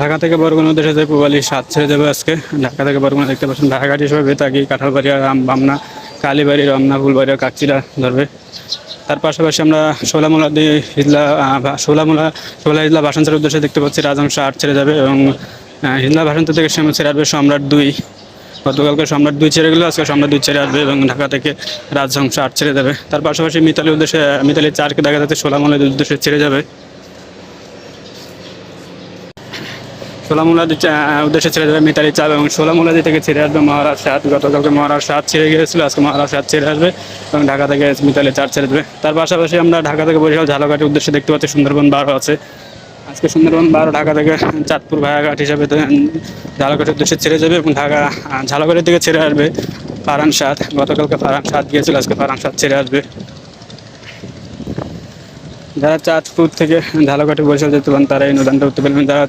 ঢাকা থেকে বরগুনা উদ্দেশ্যে যে পুবালি সাত ছেড়ে যাবে আজকে। ঢাকা থেকে বরগুনা দেখতে পাচ্ছেন ঢাকাঘাট হিসেবে বেতাগি কাঁঠালবাড়ি রাম, বামনা, কালীবাড়ি, রমনা ফুলবাড়ি কাকচিরা ধরবে। তার পাশাপাশি আমরা সোলামুলা দিয়ে হিজলা সোলামুলা সোলা হিজলা ভাষান্তরের উদ্দেশ্যে দেখতে পাচ্ছি রাজংশ আট ছেড়ে যাবে এবং হিজলা ভাষান্তর থেকে সামনে ছেড়ে আসবে সম্রাট দুই। গতকালকে সম্রাট দুই ছেড়ে গেলো আজকে সম্রাট দুই ছেড়ে আসবে এবং ঢাকা থেকে রাজহংস আট ছেড়ে যাবে। তার পাশাপাশি মিতালির উদ্দেশ্যে মিতালি চারকে দেখা যাচ্ছে সোলামুলার উদ্দেশ্যে ছেড়ে যাবে। সোলামুলাদি উদ্দেশ্যে ছেড়ে যাবে মিতালি চাপ এবং সোলামুলাদি থেকে ছেড়ে আসবে মহারাজ সাত গতকালকে মহারাজ সাত ছেড়ে গিয়েছিল আজকে মহারাজ সাত ছেড়ে আসবে এবং ঢাকা থেকে মিতালি চার ছেড়ে দেবে। তার পাশাপাশি আমরা ঢাকা থেকে বরিশাল ঝালকাঠির উদ্দেশ্যে দেখতে পাচ্ছি সুন্দরবন বারো আছে। আজকে সুন্দরবন বারো ঢাকা থেকে চাঁদপুর ভায়াঘাট হিসাবে ঝালকাঠির উদ্দেশ্যে ছেড়ে যাবে এবং ঢাকা আহ, ঝালকাঠি থেকে ছেড়ে আসবে ফারান সাত গতকালকে ফারান সাত গিয়েছিল আজকে ফারান সাত ছেড়ে আসবে। যারা চাঁদপুর থেকে ঝালকাঠি বরিশাল যেতে পারেন তারা এই অনুদানটা উঠতে পারবেন। যারা